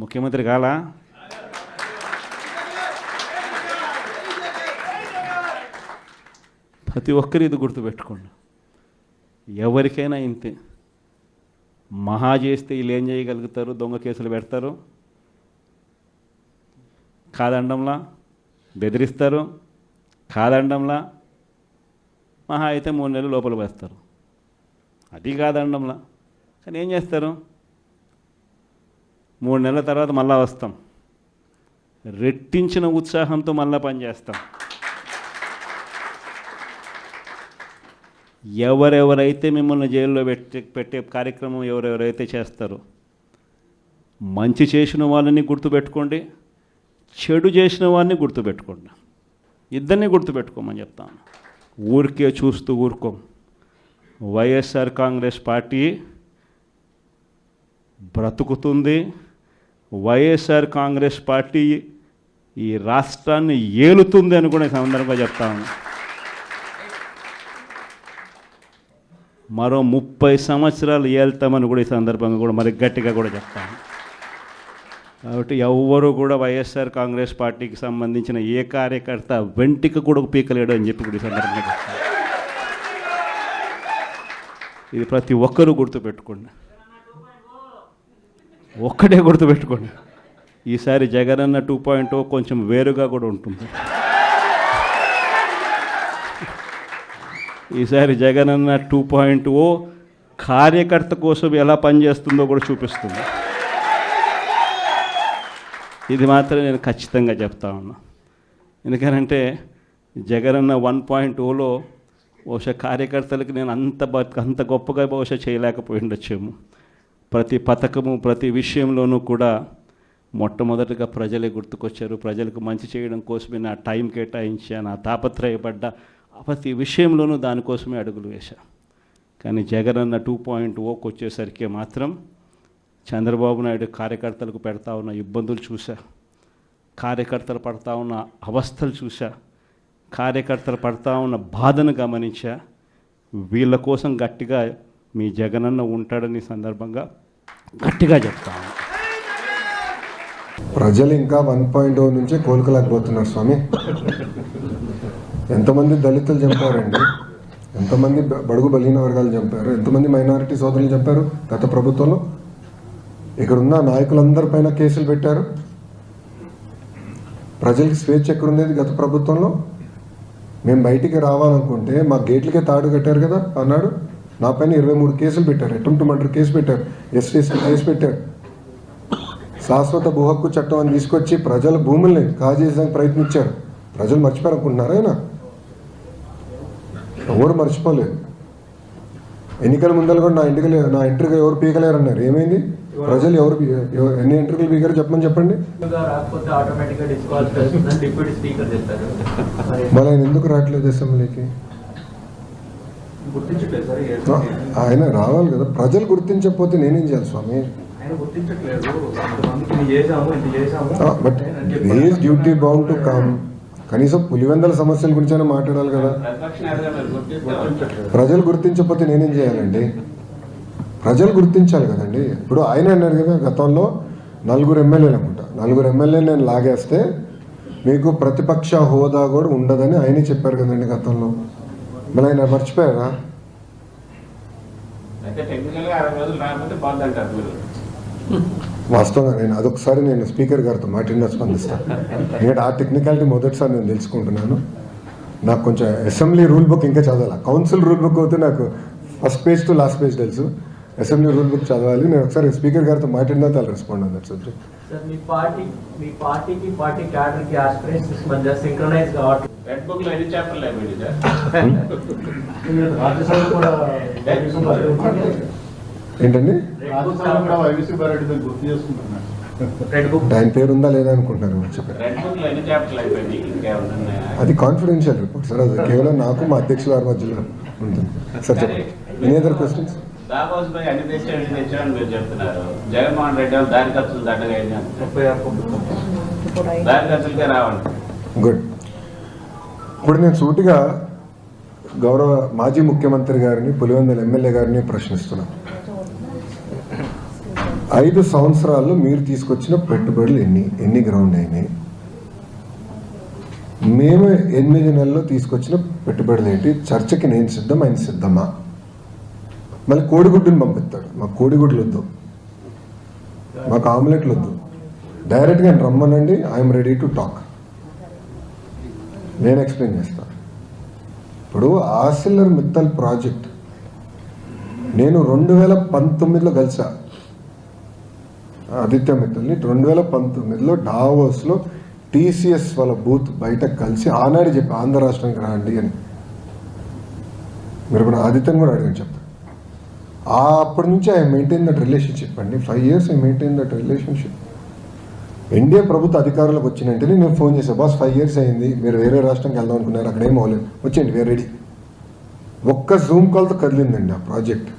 ముఖ్యమంత్రి కాలా ప్రతి ఒక్కరు ఇది గుర్తుపెట్టుకోండి. ఎవరికైనా ఇంతే. మహా చేస్తే వీళ్ళు ఏం చేయగలుగుతారు? దొంగ కేసులు పెడతారు. కాదండంలా బెదిరిస్తారు. కాదండంలా మహా అయితే మూడు నెలలు లోపల వేస్తారు. అది కాదండంలా. కానీ ఏం చేస్తారు? మూడు నెలల తర్వాత మళ్ళా వస్తాం. రెట్టించిన ఉత్సాహంతో మళ్ళా పనిచేస్తాం ఎవరెవరైతే మిమ్మల్ని జైల్లో పెట్టే పెట్టే కార్యక్రమం ఎవరెవరైతే చేస్తారో మంచి చేసిన వాళ్ళని గుర్తుపెట్టుకోండి చెడు చేసిన వాళ్ళని గుర్తుపెట్టుకోండి. ఇద్దరిని గుర్తుపెట్టుకోమని చెప్తాను ఊరికే చూస్తూ ఊరుకోం. వైఎస్ఆర్ కాంగ్రెస్ పార్టీ బ్రతుకుతుంది. వైఎస్ఆర్ కాంగ్రెస్ పార్టీ ఈ రాష్ట్రాన్ని ఏలుతుంది అని కూడా ఈ సందర్భంగా చెప్తాను మరో ముప్పై సంవత్సరాలు ఏళ్తామని కూడా ఈ సందర్భంగా కూడా మరి గట్టిగా కూడా చెప్తాను కాబట్టి ఎవ్వరూ కూడా వైఎస్ఆర్ కాంగ్రెస్ పార్టీకి సంబంధించిన ఏ కార్యకర్త వెంటికి కూడా పీకలేడు అని చెప్పి కూడా ఈ సందర్భంగా చెప్తాను ఇది ప్రతి ఒక్కరూ గుర్తుపెట్టుకోండి. ఒక్కటే గుర్తుపెట్టుకోండి. ఈసారి జగనన్న టూ పాయింట్ కొంచెం వేరుగా కూడా ఉంటుంది. ఈసారి జగనన్న టూ పాయింట్ ఓ కార్యకర్త కోసం ఎలా పనిచేస్తుందో కూడా చూపిస్తుంది. ఇది మాత్రం నేను ఖచ్చితంగా చెప్తా ఉన్నా. ఎందుకనంటే జగనన్న వన్ పాయింట్ ఓలో oh బహుశా కార్యకర్తలకు నేను అంత అంత గొప్పగా బహుశా చేయలేకపోయి ఉండొచ్చేమో. ప్రతి పథకము ప్రతి విషయంలోనూ కూడా మొట్టమొదటిగా ప్రజలే గుర్తుకొచ్చారు. ప్రజలకు మంచి చేయడం కోసమే నా టైం కేటాయించా నా తాపత్రయపడ్డా. ప్రతి విషయంలోనూ దానికోసమే అడుగులు వేశా. కానీ జగన్ అన్న టూ పాయింట్ ఓకి వచ్చేసరికి మాత్రం చంద్రబాబు నాయుడు కార్యకర్తలకు పెడతా ఉన్న ఇబ్బందులు చూసా కార్యకర్తలు పడతా ఉన్న అవస్థలు చూసా కార్యకర్తలు పడతా ఉన్న బాధను గమనించా. వీళ్ళ కోసం గట్టిగా మీ జగనన్న ఉంటాడని సందర్భంగా గట్టిగా చెప్తాను. ప్రజలు ఇంకా వన్ పాయింట్ ఓ నుంచే కోలుకోలేకపోతున్నారు స్వామి. ఎంతమంది దళితులు చంపారండి? ఎంతమంది బడుగు బలహీన వర్గాలు చంపారు? ఎంతమంది మైనారిటీ సోదరులు చంపారు గత ప్రభుత్వంలో? ఇక్కడున్న నాయకులందరి పైన కేసులు పెట్టారు. ప్రజలకి స్వేచ్ఛ ఎక్కడుండేది గత ప్రభుత్వంలో? మేము బయటికి రావాలనుకుంటే మా గేట్లకే తాడు కట్టారు కదా అన్నాడు. నా పైన ఇరవై మూడు కేసులు పెట్టారు. అటెంప్ట్ మర్డర్ కేసు పెట్టారు. ఎస్టీసీ కేసు పెట్టారు. శాశ్వత భూ హక్కు చట్టం అని తీసుకొచ్చి ప్రజల భూముల్ని కాజేయడానికి ప్రయత్నించారు. ప్రజలు మర్చిపోయారు అనుకుంటున్నారా ఆయన? ఎవరు మర్చిపోలేదు. ఎన్నికల ముందర కూడా నా ఇంటికి నా ఇంటికి ఎవరు పీకలేరు అన్నారు ఏమైంది? ప్రజలు ఎవరు ఎన్ని ఇంటర్వ్యూలు పీకారు చెప్పమని చెప్పండి. ఆయన ఎందుకు రావట్లేదు అసెంబ్లీకి గుర్తించట్లేదు సార్ ఏ- ఆ, ఆయన రావాలి కదా. ప్రజలు గుర్తించకపోతే నేనేం చేయాలి స్వామి? But. Is duty bound to come కనీసం పులివెందల సమస్యల గురించి మాట్లాడాలి కదా. ప్రజలు గుర్తించకపోతే నేనేం చేయాలండి? ప్రజలు గుర్తించాలి కదండి. ఇప్పుడు ఆయన అన్నారు కదా గతంలో నలుగురు ఎమ్మెల్యేలు అనుకుంటా. నలుగురు ఎమ్మెల్యేలు నేను లాగేస్తే మీకు ప్రతిపక్ష హోదా కూడా ఉండదని ఆయనే చెప్పారు కదండి గతంలో. మళ్ళీ ఆయన మర్చిపోయారా వాస్తవంగా నేను అదొకసారి నేను స్పీకర్ గారితో మాట్లాడిన స్పందిస్తాను ఎందుకంటే ఆ టెక్నికాలిటీ మొదటిసారి నేను తెలుసుకుంటున్నాను. నాకు కొంచెం అసెంబ్లీ రూల్ బుక్ ఇంకా చదవాలి. కౌన్సిల్ రూల్ బుక్ అయితే నాకు first page to last page తెలుసు. అసెంబ్లీ రూల్ బుక్ చదవాలి. నేను ఒకసారి స్పీకర్ గారితో మాట్లాడినా వాళ్ళు రెస్పాండ్ అన్నారు సబ్జెక్ట్ సార్ మీ పార్టీ మీ పార్టీకి పార్టీ క్యాడర్కి ఆస్పిరేషన్స్ మధ్య సింక్రనైజ్ కావట్లేదు రెడ్ బుక్లో ఎన్ని చాప్టర్లు అయిపోయింది సార్. రాజ్యసభ కూడా ఏంటండి? రాజ్యసభ కూడా గుర్తు చేసుకుంటున్నాను ఆయన పేరు ఉందా లేదా అనుకుంటున్నారు అది కాన్ఫిడెన్షియల్ రిపోర్ట్ సార్ అది కేవలం నాకు మా అధ్యక్షుల వారి మధ్యలో ఉంటుంది. సార్ చెప్పండి. ఎనీ అదర్ క్వశ్చన్స్ దాబోస్ పై అన్ని ఇన్ని తెచ్చాడని మీరు చెప్తున్నారు. జగన్మోహన్ రెడ్డి వాళ్ళు ఖర్చులు ఖర్చులకే రావండి. గుడ్ ఇప్పుడు నేను సూటిగా గౌరవ మాజీ ముఖ్యమంత్రి గారిని పులివెందుల ఎమ్మెల్యే గారిని ప్రశ్నిస్తున్నాను ఐదు సంవత్సరాల్లో మీరు తీసుకొచ్చిన పెట్టుబడులు ఎన్ని? ఎన్ని గ్రౌండ్ అయినాయి? మేము ఎనిమిది నెలల్లో తీసుకొచ్చిన పెట్టుబడులు ఏంటి? చర్చకి నేను సిద్ధం ఆయన సిద్ధమా? మళ్ళీ కోడిగుడ్డుని పంపిస్తాడు. మాకు కోడిగుడ్లు వద్దు. మాకు ఆమ్లెట్లు వద్దు. డైరెక్ట్గా రమ్మనండి ఐఎమ్ రెడీ టు టాక్. నేను ఎక్స్ప్లెయిన్ చేస్తాను ఇప్పుడు ఆసిల్లర్ మిత్తల్ ప్రాజెక్ట్. నేను రెండు వేల పంతొమ్మిదిలో కలిసా. ఆదిత్య మిత్తల్ని రెండు వేల పంతొమ్మిదిలో డావోస్లో టీసీఎస్ వాళ్ళ బూత్ బయట కలిసి ఆనాడు చెప్పి ఆంధ్ర రాష్ట్రానికి రాండి అని. మీరు ఇప్పుడు ఆదిత్యం కూడా అడిగాను చెప్తాను అప్పటి నుంచి ఐ మెయింటైన్ దట్ రిలేషన్షిప్ అండి. Five years I maintain that relationship NDA ప్రభుత్వ అధికారంలోకి వచ్చిన వెంటనే నేను ఫోన్ చేశాను బాస్ ఫైవ్ ఇయర్స్ అయింది. మీరు వేరే రాష్ట్రంకి వెళ్దాం అనుకున్నారు? అక్కడ ఏం అవ్వలేదు. వచ్చేయండి వేరే రెడీ ఒక్క జూమ్ కాల్తో కదిలిందండి ఆ ప్రాజెక్ట్.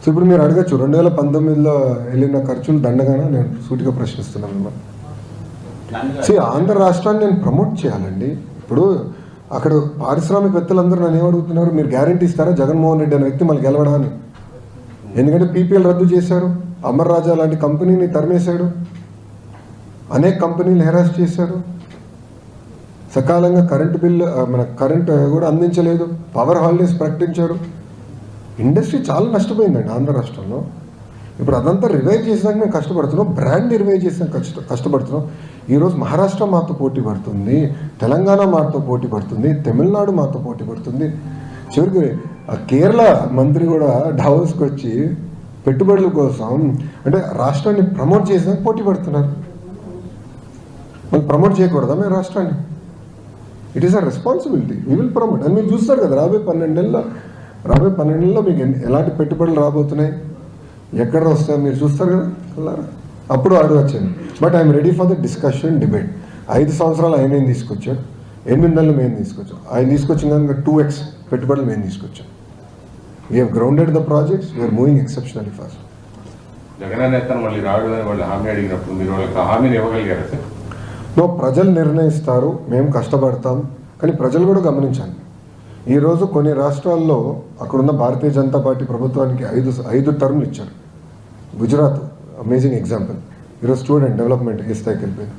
సో ఇప్పుడు మీరు అడగచ్చు రెండు వేల పంతొమ్మిదిలో వెళ్ళిన ఖర్చులు దండగానా? నేను సూటిగా ప్రశ్నిస్తున్నాను మిమ్మల్ని ఆంధ్ర రాష్ట్రాన్ని నేను ప్రమోట్ చేయాలండి. ఇప్పుడు అక్కడ పారిశ్రామికవేత్తలందరూ నన్ను ఏమడుగుతున్నారు మీరు గ్యారంటీ ఇస్తారా? జగన్మోహన్ రెడ్డి అనే వ్యక్తి మళ్ళీ గెలవడా అని ఎందుకంటే పీపీఎల్ రద్దు చేశారు. అమర్ రాజా లాంటి కంపెనీని తరిమేశాడు. అనేక కంపెనీలు హెరాస్ చేశారు సకాలంగా కరెంటు బిల్లు మన కరెంట్ కూడా అందించలేదు. పవర్ హాలిడేస్ ప్రకటించారు. ఇండస్ట్రీ చాలా నష్టపోయిందండి ఆంధ్ర రాష్ట్రంలో. ఇప్పుడు అదంతా రివైవ్ చేసినాక మేము కష్టపడుతున్నాం బ్రాండ్ రివైవ్ చేసినాక కష్ట కష్టపడుతున్నాం. ఈరోజు మహారాష్ట్ర మాతో పోటీ పడుతుంది తెలంగాణ మాతో పోటీ పడుతుంది తమిళనాడు మాతో పోటీ పడుతుంది. చివరికి ఆ కేరళ మంత్రి కూడా డావోస్కి వచ్చి పెట్టుబడుల కోసం అంటే రాష్ట్రాన్ని ప్రమోట్ చేసినాక పోటీ పడుతున్నారు. మళ్ళీ ప్రమోట్ చేయకూడదా మేము రాష్ట్రాన్ని? It is a responsibility we will promote అని మీరు చూస్తారు కదా రాబోయే పన్నెండు నెలల్లో రాబోయే పన్నెండు మీకు ఎలాంటి పెట్టుబడులు రాబోతున్నాయి? ఎక్కడ వస్తాయి మీరు చూస్తారు కదా కల్లారా అప్పుడు అడగచ్చండి but I'm ready for the discussion debate ఐదు సంవత్సరాలు ఆయన ఏం తీసుకొచ్చాడు? ఎనిమిది నెలలు మేము తీసుకొచ్చాం. ఆయన తీసుకొచ్చిన కనుక టూ ఎక్స్ పెట్టుబడులు మేము తీసుకొచ్చాం. We have grounded the projects we are moving exceptionally fast మళ్ళీ రావడం వాళ్ళు హామీ అడిగినప్పుడు మీరు వాళ్ళకి హామీని ఇవ్వగలిగారా సార్? నో ప్రజలు నిర్ణయిస్తారు మేము కష్టపడతాం కానీ ప్రజలు కూడా గమనించాలి. ఈరోజు కొన్ని రాష్ట్రాల్లో అక్కడున్న భారతీయ జనతా పార్టీ ప్రభుత్వానికి ఐదు ఐదు టర్మ్లు ఇచ్చారు. గుజరాత్ అమేజింగ్ ఎగ్జాంపుల్ ఈరోజు స్టూడెంట్ డెవలప్మెంట్ ఏ స్థాయికి వెళ్ళిపోయింది